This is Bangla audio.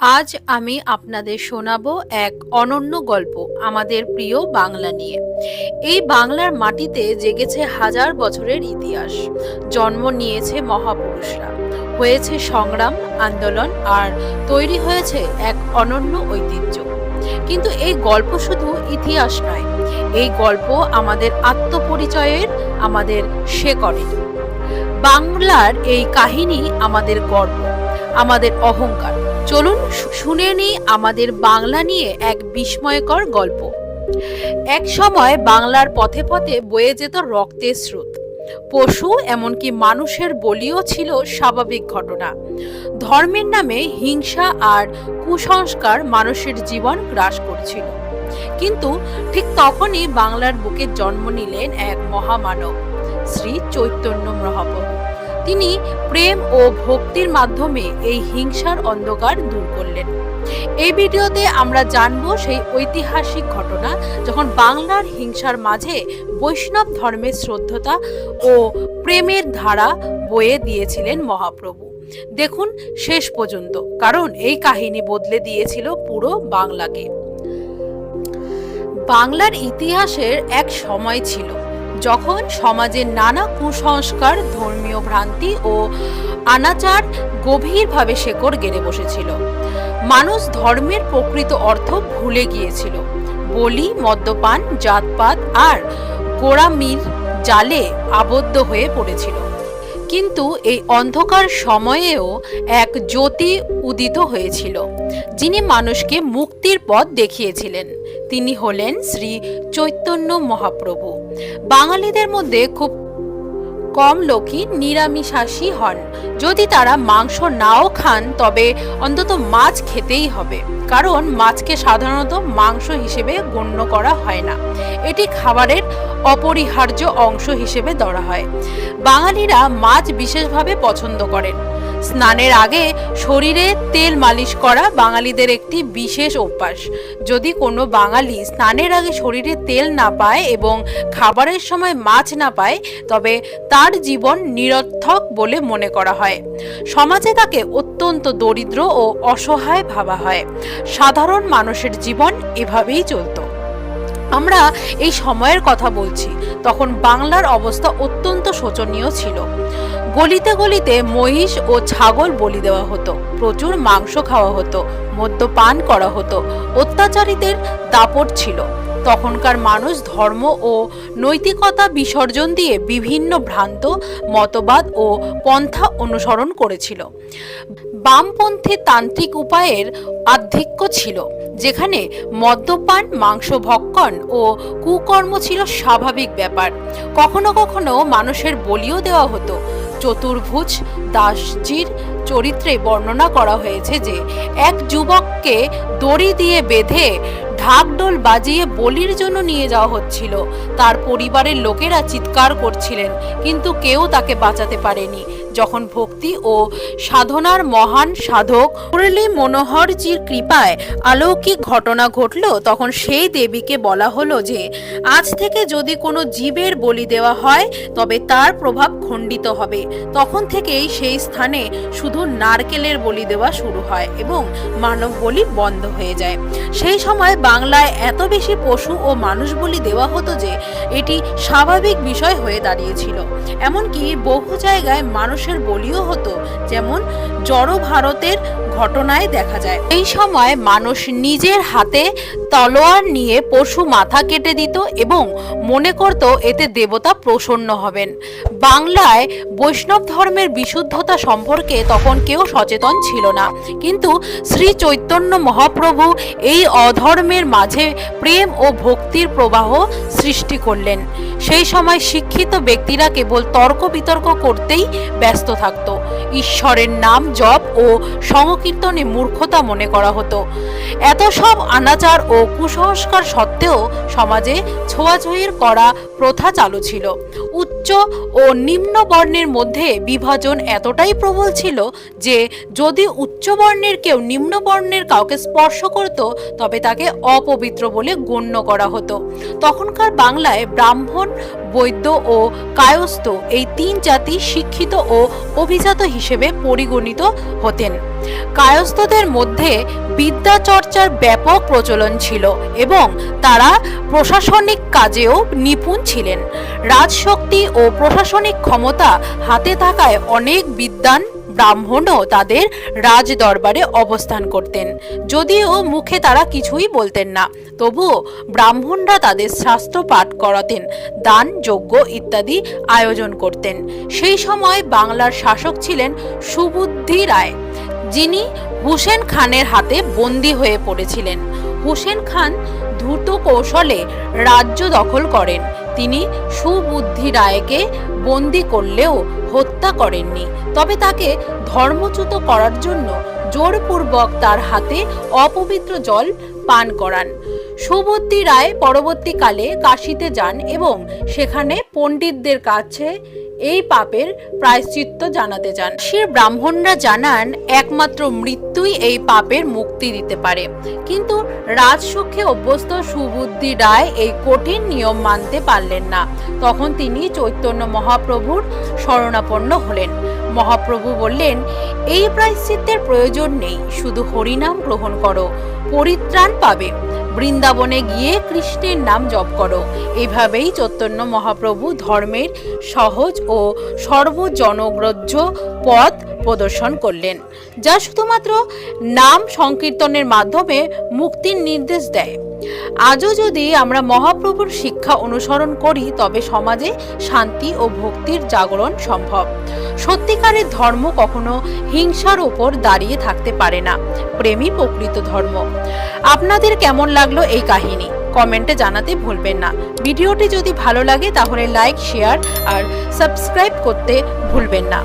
আজ আমি আপনাদের শোনাবো এক অনন্য গল্প আমাদের প্রিয় বাংলা নিয়ে। এই বাংলার মাটিতে জেগেছে হাজার বছরের ইতিহাস। জন্ম নিয়েছে মহাপুরুষরা। হয়েছে সংগ্রাম, আন্দোলন আর তৈরি হয়েছে এক অনন্য ঐতিহ্য। কিন্তু এই গল্প শুধু ইতিহাস নয়, এই গল্প আমাদের আত্মপরিচয়ের, আমাদের শেকড়ের। বাংলার এই কাহিনী আমাদের গর্ব। আমাদের অহংকার। চলুন শুনে নিই আমাদের বাংলা নিয়ে এক বিস্ময়কর গল্প। এক সময় বাংলার পথে পথে বয়ে যেত রক্তের স্রোত। পশু এমনকি মানুষের বলিও ছিল স্বাভাবিক ঘটনা। ধর্মের নামে হিংসা আর কুসংস্কার মানুষের জীবন গ্রাস করছিল। কিন্তু ঠিক তখনই বাংলার বুকে জন্ম নিলেন এক মহামানব, শ্রী চৈতন্য মহাপ্রভু। তিনি প্রেম ও ভক্তির মাধ্যমে এই হিংসার অন্ধকার দূর করলেন। এই ভিডিওতে আমরা জানব সেই ঐতিহাসিক ঘটনা যখন বাংলার হিংসার মাঝে বৈষ্ণব ধর্মের শ্রদ্ধতা ও প্রেমের ধারা বয়ে দিয়েছিলেন মহাপ্রভু। দেখুন শেষ পর্যন্ত, কারণ এই কাহিনী বদলে দিয়েছিল পুরো বাংলাকে। বাংলার ইতিহাসের এক সময় ছিল। যখন সমাজের নানা কুসংস্কার, ধর্মীয় ভ্রান্তি ও আনাচার গভীরভাবে শেকড় গেড়ে বসেছিল। মানুষ ধর্মের প্রকৃত অর্থ ভুলে গিয়েছিল। বলি, মদ্যপান, জাতপাত আর গোড়ামির জালে আবদ্ধ হয়ে পড়েছিল। কিন্তু এই অন্ধকার সময়েও এক জ্যোতি উদিত হয়েছিল। যিনি মানুষকে মুক্তির পথ দেখিয়েছিলেন। তিনি হলেন শ্রী চৈতন্য মহাপ্রভু। বাঙালিদের মধ্যে খুব কম লোকই নিরামিষাশী হন। যদি তারা মাংস নাও খান, তবে অন্তত মাছ খেতেই হবে। কারণ মাছকে সাধারণত মাংস হিসেবে গণ্য করা হয় না। এটি খাবারের অপরিহার্য অংশ হিসেবে ধরা হয়। বাঙালিরা মাছ বিশেষভাবে পছন্দ করেন। স্নানের আগে শরীরে তেল মালিশ করা বাঙালিদের একটি বিশেষ অভ্যাস। যদি কোনো বাঙালি স্নানের আগে শরীরে তেল না পায় এবং খাবারের সময় মাছ না পায়, তবে তার জীবন নিরর্থক বলে মনে করা হয়। সমাজে তাকে অত্যন্ত দরিদ্র ও অসহায় ভাবা হয়। সাধারণ মানুষের জীবন এভাবেই চলতো। আমরা এই সময়ের কথা বলছি। তখন বাংলার অবস্থা অত্যন্ত শোচনীয় ছিল। গলিতে গলিতে মহিষ ও ছাগল বলি দেওয়া হতো, প্রচুর মাংস খাওয়া হতো, মদ্যপান করা হতো, অত্যাচারীদের দাপট ছিল। তখনকার মানুষ ধর্ম ও নৈতিকতা বিসর্জন দিয়ে বিভিন্ন ভ্রান্ত মতবাদ ও পন্থা অনুসরণ করেছিল। বামপন্থী তান্ত্রিক উপায়ের আধিক্য ছিল। যেখানে মদ্যপান, মাংস ভক্ষণ ও কুকর্ম ছিল স্বাভাবিক ব্যাপার। কখনো কখনো মানুষের বলিও দেওয়া হতো। চতুর্ভুজ, দাসজির চরিত্রে বর্ণনা করা হয়েছে যে, এক যুবককে দড়ি দিয়ে বেঁধে ঢাকডোল বাজিয়ে বলির জন্য নিয়ে যাওয়া হচ্ছিল। তার পরিবারের লোকেরা চিৎকার করছিলেন, কিন্তু কেউ তাকে বাঁচাতে পারেনি। যখন ভক্তি ও সাধনার মহান সাধক মুরলী মনোহরজির কৃপায় অলৌকিক ঘটনা ঘটল, তখন সেই দেবীকে বলা হলো যে, আজ থেকে যদি কোনো জীবের বলি দেওয়া হয়, তবে তার প্রভাব খণ্ডিত হবে। তখন থেকেই সেই স্থানে শুধু নারকেলের বলি দেওয়া শুরু হয় এবং মানব বলি বন্ধ হয়ে যায়। সেই সময় বাংলায় এত বেশি পশু ও মানুষ বলি দেওয়া হতো যে, এটি স্বাভাবিক বিষয় হয়ে দাঁড়িয়েছিল। এমনকি বহু জায়গায় মানুষের বলিও হতো যেমন জড় ভারতের ঘটনায় দেখা যায়। এই সময় মানুষ নিজের হাতে তলোয়ার নিয়ে পশু মাথা কেটে দিত এবং মনে করত এতে দেবতা প্রসন্ন হবেন। বাংলায় বৈষ্ণব ধর্মের বিশুদ্ধতা সম্পর্কে তখন কেউ সচেতন ছিল না। কিন্তু শ্রী চৈতন্য মহাপ্রভু এই অধর্মের মাঝে প্রেম ও ভক্তির প্রবাহ সৃষ্টি করলেন। সেই সময় শিক্ষিত ব্যক্তিরা কেবল তর্ক বিতর্ক করতেই ব্যস্ত থাকত। ঈশ্বরের নাম জপ ও সংকীর্তনে মূর্খতা মনে করা হতো। এত সব অনাচার ও কুসংস্কার সত্ত্বেও সমাজে ছোঁয়াছুঁয়ির করা প্রথা চালু ছিল। উচ্চ ও নিম্ন বর্ণের মধ্যে বিভাজন এতটাই প্রবল ছিল যে যদি উচ্চ বর্ণের কেউ নিম্ন বর্ণের কাউকে স্পর্শ করত, তবে তাকে অপবিত্র বলে গণ্য করা হতো। তখনকার বাংলায় ব্রাহ্মণ, বৈদ্য ও কায়স্থ এই তিন জাতি শিক্ষিত ও অভিজাত হিসেবে পরিগণিত হতেন। কায়স্থদের মধ্যে বিদ্যা চর্চার ব্যাপক প্রচলন ছিল এবং তারা প্রশাসনিক কাজেও নিপুণ ছিলেন। রাজশক্তি ও প্রশাসনিক ক্ষমতা হাতে থাকায় অনেক বিদ্বান ব্রাহ্মণও তাদের রাজ দরবারে অবস্থান করতেন। যদিও মুখে তারা কিছুই বলতেন না, তবুও ব্রাহ্মণরা তাদের শাস্ত্র পাঠ করাতেন, দান, যজ্ঞ ইত্যাদি আয়োজন করতেন। সেই সময় বাংলার শাসক ছিলেন সুবুদ্ধি রায়। যিনি হুসেন খানের হাতে বন্দী হয়ে পড়েছিলেন। হুসেন খান দ্রুত কৌশলে রাজ্য দখল করেন। তিনি সুবুদ্ধি রায়কে বন্দি করলেও হত্যা করেননি। তবে তাকে ধর্মচ্যুত করার জন্য জোরপূর্বক তার হাতে অপবিত্র জল পান করান। সুবুদ্ধি রায় পরবর্তীকালে কাশিতে যান এবং সেখানে পণ্ডিতদের কাছে এই পাপের প্রায়শ্চিত্ত জানাতে চান সে ব্রাহ্মণরা জানান, একমাত্র মৃত্যুই এই পাপের মুক্তি দিতে পারে। কিন্তু রাজসুখে অভ্যস্ত সুবুদ্ধি রায় এই কঠিন নিয়ম মানতে পারলেন না। তখন তিনি চৈতন্য মহাপ্রভুর শরণাপন্ন হলেন। মহাপ্রভু বললেন, এই প্রায়শ্চিত্তের প্রয়োজন নেই, শুধু হরিনাম গ্রহণ করো, পরিত্রাণ পাবে। বৃন্দাবনে গিয়ে কৃষ্ণের নাম জপ করো। এভাবেই চৈতন্য মহাপ্রভু ধর্মের সহজ ও সর্বজনগ্রাহ্য পথ প্রদর্শন করলেন, যা শুধুমাত্র নাম সংকীর্তনের মাধ্যমে মুক্তির নির্দেশ দেয়। আজও যদি আমরা মহাপ্রভুর শিক্ষা অনুসরণ করি, তবে সমাজে শান্তি ও ভক্তির জাগরণ সম্ভব। সত্যিকারের ধর্ম কখনো হিংসার উপর দাঁড়িয়ে থাকতে পারে না। প্রেমই প্রকৃত ধর্ম। আপনাদের কেমন লাগল এই কাহিনী? কমেন্টে জানাতে ভুলবেন না। ভিডিওটি যদি ভালো লাগে, তাহলে লাইক, শেয়ার আর সাবস্ক্রাইব করতে ভুলবেন না।